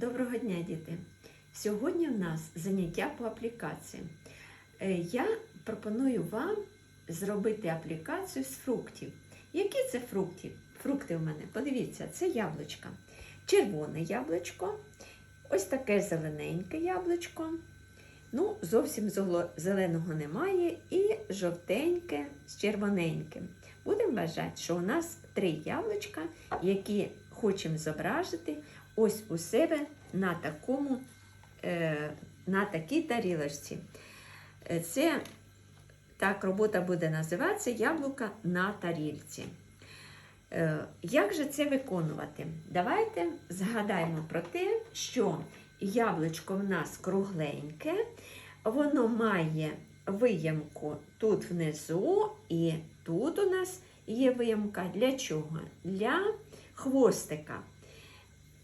Доброго дня, діти! Сьогодні в нас заняття по аплікації. Е, Я пропоную вам зробити аплікацію з фруктів. Які це фрукти? Фрукти у мене, подивіться, це яблучка. Червоне яблучко, ось таке зелененьке яблучко. Ну, зовсім зеленого немає, і жовтеньке з червоненьким. Будемо вважати, що у нас три яблучка, які хочемо зображити ось у себе на такому, е, на такій тарілочці. Е, Це так робота буде називатися яблука на тарільці. Е, Як же це виконувати? Давайте згадаємо про те, що яблучко в нас кругленьке, воно має виямку тут внизу, і тут у нас є виямка для чого? Для хвостика.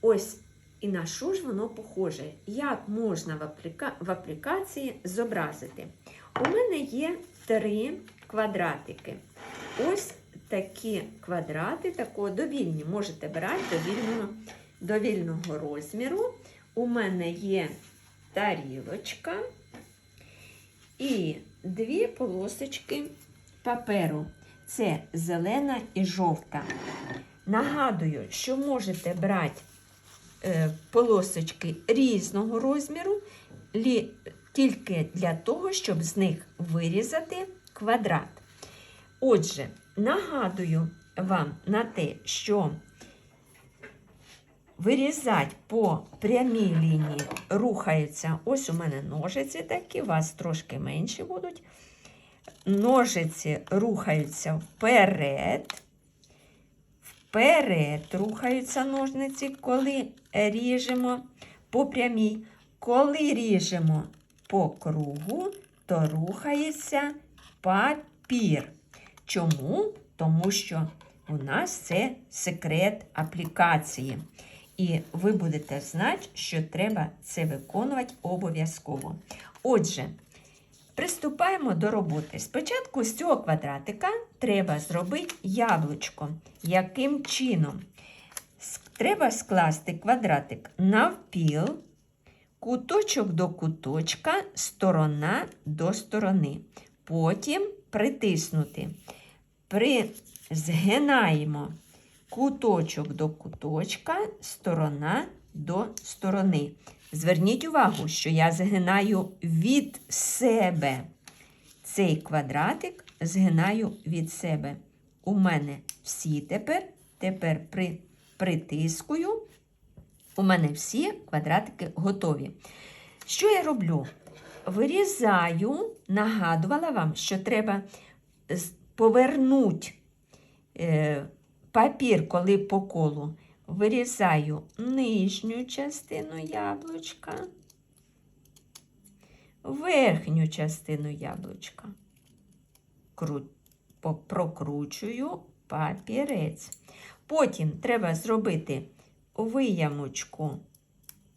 Ось і на що ж воно похоже? Як можна в, апліка... в аплікації зобразити? У мене є три квадратики. Ось такі квадрати, такого довільні, можете брати довільного, довільного розміру. У мене є тарілочка і дві полосочки паперу. Це зелена і жовта. Нагадую, що можете брати е, полосочки різного розміру, тільки для того, щоб з них вирізати квадрат. Отже, нагадую вам на те, що вирізати по прямій лінії рухаються. Ось у мене ножиці такі, у вас трошки менші будуть. Ножиці рухаються вперед. Вперед рухаються ножниці, коли ріжемо по прямій. Коли ріжемо по кругу, то рухається папір. Чому? Тому що у нас це секрет аплікації. І ви будете знати, що треба це виконувати обов'язково. Отже, Приступаємо до роботи. Спочатку з цього квадратика треба зробити яблучко. Яким чином? Треба скласти квадратик навпіл, куточок до куточка, сторона до сторони. Потім притиснути. При... Згинаємо куточок до куточка, сторона до сторони. Зверніть увагу, що я згинаю від себе. Цей квадратик згинаю від себе. У мене всі тепер, тепер при, притискую. У мене всі квадратики готові. Що я роблю? Вирізаю, нагадувала вам, що треба повернути е, папір, коли по колу. Вирізаю нижню частину яблучка, верхню частину яблучка. Прокручую папірець. Потім треба зробити виямочку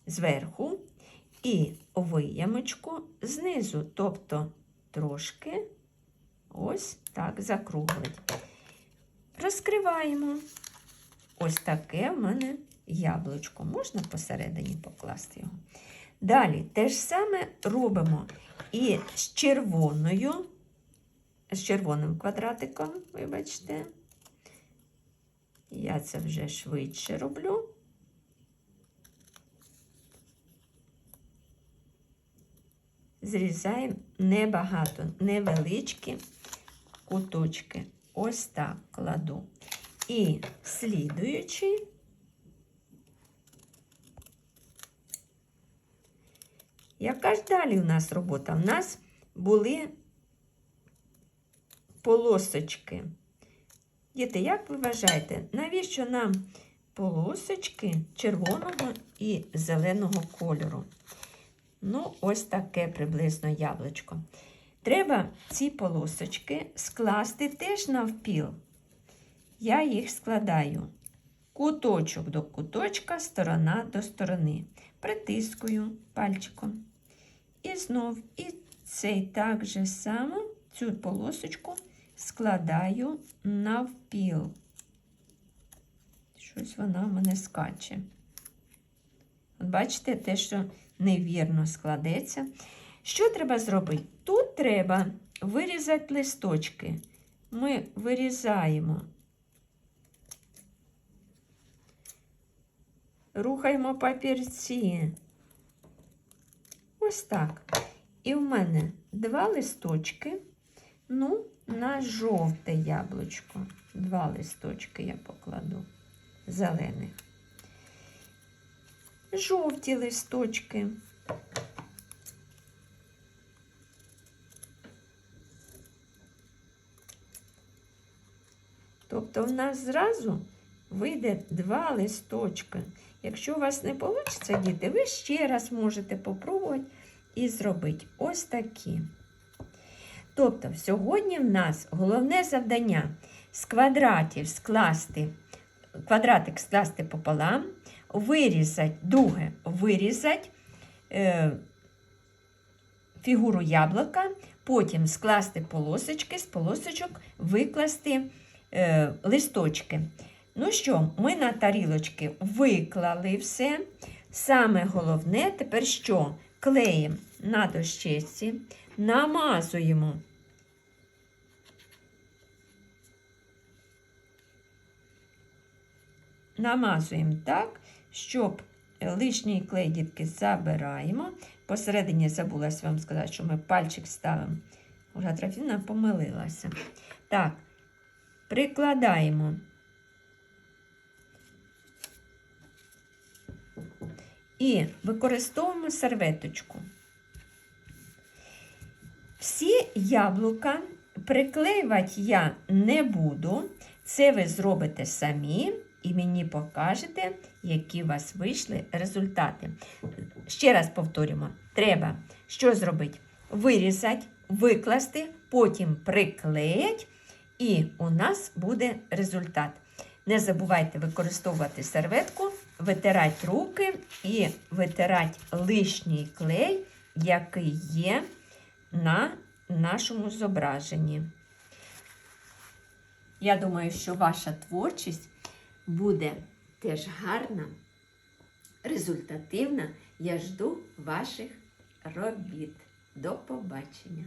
зверху і виямочку знизу, тобто трошки ось так закруглить. Розкриваємо. Ось таке в мене яблучко. Можна посередині покласти його. Далі те ж саме робимо і з червоною, з червоним квадратиком, вибачте. Я це вже швидше роблю. Зрізаємо небагато, невеличкі куточки. Ось так кладу. І слідуючий Яка ж далі у нас робота? У нас були полосочки. Діти, як ви вважаєте, навіщо нам полосочки червоного і зеленого кольору? Ну, ось таке приблизно яблучко. Треба ці полосочки скласти теж навпіл. Я їх складаю куточок до куточка, сторона до сторони. Притискую пальчиком. І знов і цей так же само, цю полосочку складаю навпіл. Щось вона в мене скаче. От бачите, те, що невірно складеться. Що треба зробити? Тут треба вирізати листочки. Ми вирізаємо. Рухаємо папірці. Ось так. І в мене два листочки. Ну, на жовте яблучко. Два листочки я покладу зелених. Жовті листочки. Тобто в нас зразу вийде два листочки. Якщо у вас не вийде, діти, ви ще раз можете попробувати і зробити ось такі. Тобто, сьогодні в нас головне завдання з квадратів скласти, квадратик скласти пополам, вирізати, друге, вирізати е, фігуру яблука, потім скласти полосочки, з полосочок викласти е, листочки. Ну що, ми на тарілочки виклали все. Саме головне тепер що? Клеїмо на дощечці, намазуємо. Намазуємо так, щоб лишній клей дітки забираємо. Посередині забулася вам сказати, що ми пальчик ставимо. Уже Трофіна помилилася. Так, прикладаємо. І використовуємо серветочку. Всі яблука приклеювати я не буду. Це ви зробите самі і мені покажете, які у вас вийшли результати. Ще раз повторюємо: треба що зробити? Вирізати, викласти, потім приклеїти, і у нас буде результат. Не забувайте використовувати серветку, витирати руки і витирати лишній клей, який є на нашому зображенні. Я думаю, що ваша творчість буде теж гарна, результативна. Я жду ваших робіт. До побачення!